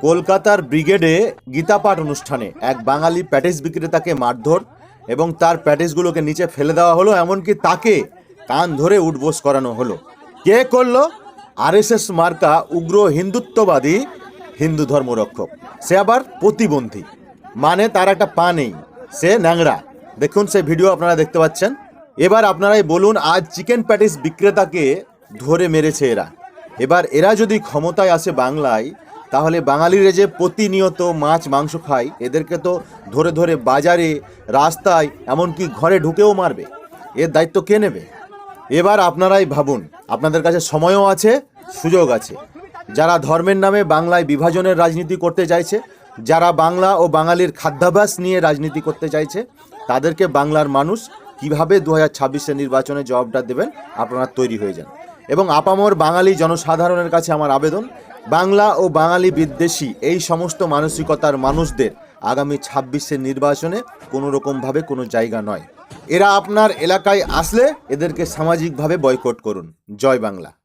কলকাতার ব্রিগেডে গীতাপাঠ অনুষ্ঠানে এক বাঙালি প্যাটেস বিক্রেতাকে মারধর এবং তার প্যাটেসগুলোকে নিচে ফেলে দেওয়া হলো, এমনকি তাকে কান ধরে উঠবোস করানো হলো। কে করল? আরএসএস মার্কা উগ্র হিন্দুত্ববাদী হিন্দু ধর্মরক্ষক। সে আবার প্রতিবন্ধী। মানে তার একটা পা নেই। সে ন্যাংরা। দেখুন সে ভিডিও আপনারা দেখতে পাচ্ছেন। এবার আপনারাই বলুন, আজ চিকেন প্যাটিস বিক্রেতাকে ধরে মেরেছে এরা। এবার এরা যদি ক্ষমতায় আসে বাংলায় তাহলে বাঙালিরা যে প্রতিনিয়ত মাছ, মাংস খায়, এদেরকে তো ধরে ধরে বাজারে, রাস্তায়, এমনকি ঘরে ঢুকেও মারবে। এর দায়িত্ব কে নেবে? এবার আপনারাই ভাবুন, আপনাদের কাছে সময়ও আছে, সুযোগ আছে। যারা ধর্মের নামে বাংলায় বিভাজনের রাজনীতি করতে চাইছে, যারা বাংলা ও বাঙালির খাদ্যাভ্যাস নিয়ে রাজনীতি করতে চাইছে, তাদেরকে বাংলার মানুষ কীভাবে দু হাজার ছাব্বিশের নির্বাচনে জবাবটা দেবেন, আপনারা তৈরি হয়ে যান। এবং আপামর বাঙালি জনসাধারণের কাছে আমার আবেদন বাংলা ও বাঙালি বিদ্বেষী এই সমস্ত মানসিকতার মানুষদের আগামী ছাব্বিশের নির্বাচনে কোনো রকমভাবে কোনো জায়গা নয়। এরা আপনার এলাকায় আসলে এদেরকে সামাজিকভাবে বয়কট করুন। জয় বাংলা।